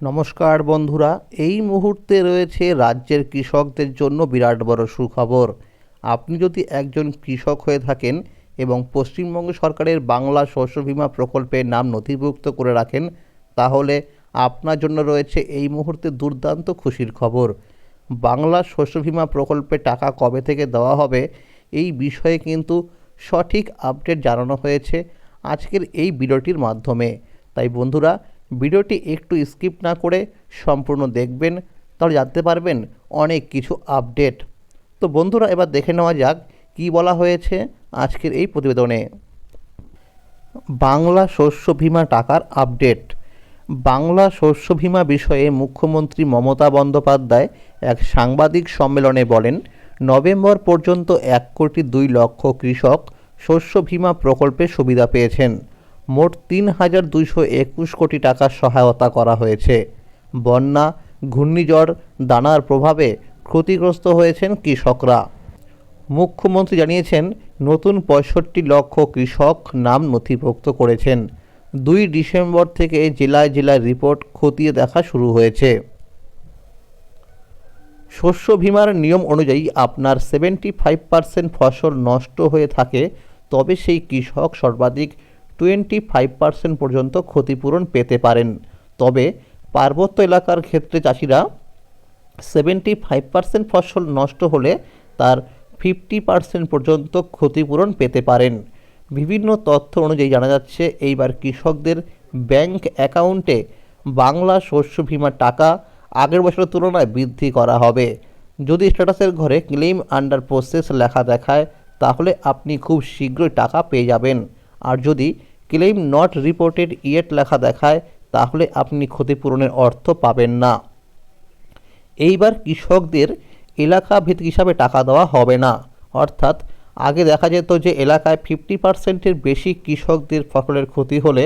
নমস্কার বন্ধুরা, এই মুহূর্তে রয়েছে রাজ্যের কৃষকদের জন্য বিরাট বড় সুখবর। আপনি যদি একজন কৃষক হয়ে থাকেন এবং পশ্চিমবঙ্গ সরকারের বাংলা শস্য বীমা প্রকল্পের নাম নথিভুক্ত করে রাখেন, তাহলে আপনার জন্য রয়েছে এই মুহূর্তে দুর্দান্ত খুশির খবর। বাংলা শস্য বীমা প্রকল্পে টাকা কবে থেকে দেওয়া হবে, এই বিষয়ে কিন্তু সঠিক আপডেট জানানো হয়েছে আজকের এই ভিডিওটির মাধ্যমে। তাই বন্ধুরা ভিডিওটি একটু স্কিপ না করে সম্পূর্ণ দেখবেন, তাহলে জানতে পারবেন অনেক কিছু আপডেট। তো বন্ধুরা, এবার দেখে নেওয়া যাক কী বলা হয়েছে আজকের এই প্রতিবেদনে। বাংলা শস্য বীমা টাকার আপডেট। বাংলা শস্য বীমা বিষয়ে মুখ্যমন্ত্রী মমতা বন্দ্যোপাধ্যায় এক সাংবাদিক সম্মেলনে বলেন, নভেম্বর পর্যন্ত এক কোটি দুই লক্ষ কৃষক শস্য বীমা প্রকল্পে সুবিধা পেয়েছেন। মোট তিন হাজার দুইশো একুশ কোটি টাকার সহায়তা করা হয়েছে। বন্যা, ঘূর্ণিঝড়, দানার প্রভাবে ক্ষতিগ্রস্ত হয়েছেন কৃষকরা। মুখ্যমন্ত্রী জানিয়েছেন, নতুন পঁয়ষট্টি লক্ষ কৃষক নাম নথিভুক্ত করেছেন। দুই ডিসেম্বর থেকে জেলায় জেলায় রিপোর্ট খতিয়ে দেখা শুরু হয়েছে। শস্য বীমার নিয়ম অনুযায়ী আপনার সেভেন্টি ফাইভ পার্সেন্ট ফসল নষ্ট হয়ে থাকে, তবে সেই কৃষক সর্বাধিক টোয়েন্টি ফাইভ পার্সেন্ট পর্যন্ত ক্ষতিপূরণ পেতে পারেন। তবে পার্বত্য এলাকার ক্ষেত্রে চাষিরা সেভেন্টি ফাইভ পার্সেন্ট ফসল নষ্ট হলে তার ফিফটি পার্সেন্ট পর্যন্ত ক্ষতিপূরণ পেতে পারেন। বিভিন্ন তথ্য অনুযায়ী জানা যাচ্ছে, এইবার কৃষকদের ব্যাংক অ্যাকাউন্টে বাংলা শস্য বীমার টাকা আগের বছরের তুলনায় বৃদ্ধি করা হবে। যদি স্ট্যাটাসের ঘরে ক্লেম আন্ডার প্রসেস লেখা দেখায়, তাহলে আপনি খুব শীঘ্রই টাকা পেয়ে যাবেন। আর যদি ক্লেম নট রিপোর্টেড ইয়েট লেখা দেখায়, তাহলে আপনি ক্ষতিপূরণের অর্থ পাবেন না। এইবার কৃষকদের এলাকা ভিত্তিক হিসাবে টাকা দেওয়া হবে না। অর্থাৎ, আগে দেখা যেত যে এলাকায় ফিফটি পার্সেন্টের বেশি কৃষকদের ফসলের ক্ষতি হলে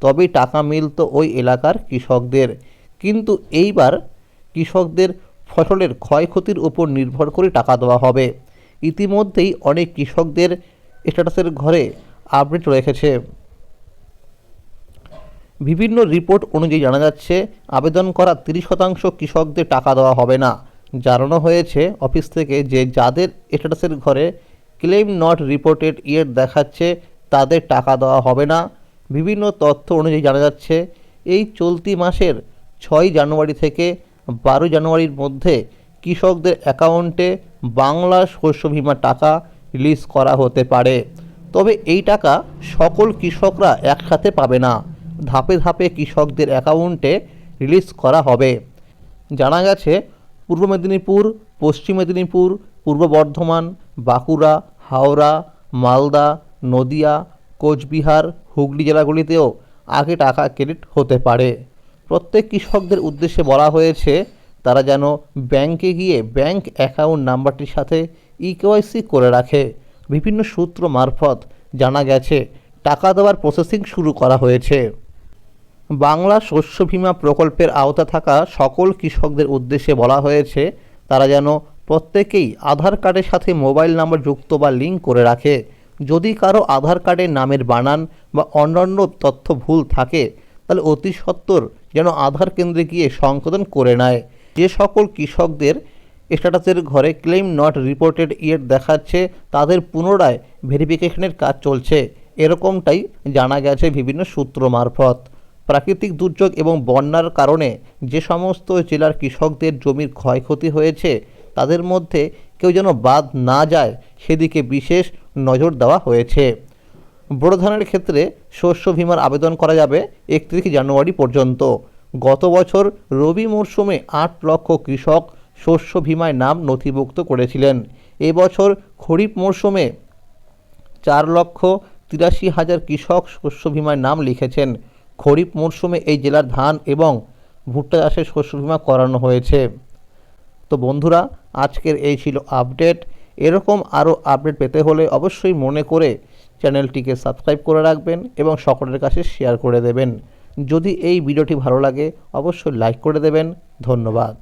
তবেই টাকা মিলতো ওই এলাকার কৃষকদের। কিন্তু এইবার কৃষকদের ফসলের ক্ষয়ক্ষতির উপর নির্ভর করে টাকা দেওয়া হবে। ইতিমধ্যেই অনেক কৃষকদের স্ট্যাটাসের ঘরে আপডেট রেখেছে বিভিন্ন রিপোর্ট অনুযায়ী জানা যাচ্ছে, আবেদন করা তিরিশ শতাংশ কৃষকদের টাকা দেওয়া হবে না। জানানো হয়েছে, অফিস থেকে যে যাদের স্ট্যাটাসের ঘরে ক্লেম নট রিপোর্টেড ইয়ের দেখাচ্ছে, তাদের টাকা দেওয়া হবে না। বিভিন্ন তথ্য অনুযায়ী জানা যাচ্ছে, এই চলতি মাসের ছয় জানুয়ারি থেকে বারো জানুয়ারির মধ্যে কৃষকদের অ্যাকাউন্টে বাংলা শস্য বীমা টাকা রিলিজ করা হতে পারে। তবে এই টাকা সকল কৃষকরা একসাথে পাবে না। ধাপে ধাপে কৃষকদের অ্যাকাউন্টে রিলিজ করা হবে। জানা গেছে, পূর্ব মেদিনীপুর, পশ্চিম মেদিনীপুর, পূর্ব বর্ধমান, বাঁকুড়া, হাওড়া, মালদা, নদিয়া, কোচবিহার, হুগলি জেলাগুলিতেও আগে টাকা ক্রেডিট হতে পারে। প্রত্যেক কৃষকদের উদ্দেশ্যে বলা হয়েছে, তারা যেন ব্যাংকে গিয়ে ব্যাংক অ্যাকাউন্ট নাম্বারটির সাথে ইকেওয়াইসি করে রাখে। বিভিন্ন সূত্র মারফত জানা গেছে, টাকা দেওয়ার প্রসেসিং শুরু করা হয়েছে। বাংলা শস্য বীমা প্রকল্পের আওতা থাকা সকল কৃষকদের উদ্দেশ্যে বলা হয়েছে, তারা যেন প্রত্যেকেই আধার কার্ডের সাথে মোবাইল নাম্বার যুক্ত বা লিঙ্ক করে রাখে। যদি কারও আধার কার্ডের নামের বানান বা অন্যান্য তথ্য ভুল থাকে, তাহলে অতি সত্বর যেন আধার কেন্দ্রে গিয়ে সংশোধন করে নেয়। যে সকল কৃষকদের স্ট্যাটাসের ঘরে ক্লেম নট রিপোর্টেড ইয়ের দেখাচ্ছে, তাদের পুনরায় ভেরিফিকেশনের কাজ চলছে। এরকমটাই জানা গেছে বিভিন্ন সূত্র মারফত। প্রাকৃতিক দুর্যোগ এবং বন্যার কারণে যে সমস্ত জেলার কৃষকদের জমির ক্ষয়ক্ষতি হয়েছে, তাদের মধ্যে কেউ যেন বাদ না যায়, সেদিকে বিশেষ নজর দেওয়া হয়েছে। বোরো ধানের ক্ষেত্রে শস্য বীমার আবেদন করা যাবে একত্রিশ জানুয়ারি পর্যন্ত। গত বছর রবি মরশুমে আট লক্ষ কৃষক শস্য বিমায় নাম নথিভুক্ত করেছিলেন। এবছর খরিফ মরশুমে চার লক্ষ তিরাশি হাজার কৃষক শস্য বিমায় নাম লিখেছেন। খরিফ মরশুমে এই জেলার ধান এবং ভুট্টা চাষের শস্য বীমা করানো হয়েছে। তো বন্ধুরা, আজকের এই ছিল আপডেট। এরকম আরও আপডেট পেতে হলে অবশ্যই মনে করে চ্যানেলটিকে সাবস্ক্রাইব করে রাখবেন এবং সকলের কাছে শেয়ার করে দেবেন। যদি এই ভিডিওটি ভালো লাগে, অবশ্যই লাইক করে দেবেন। ধন্যবাদ।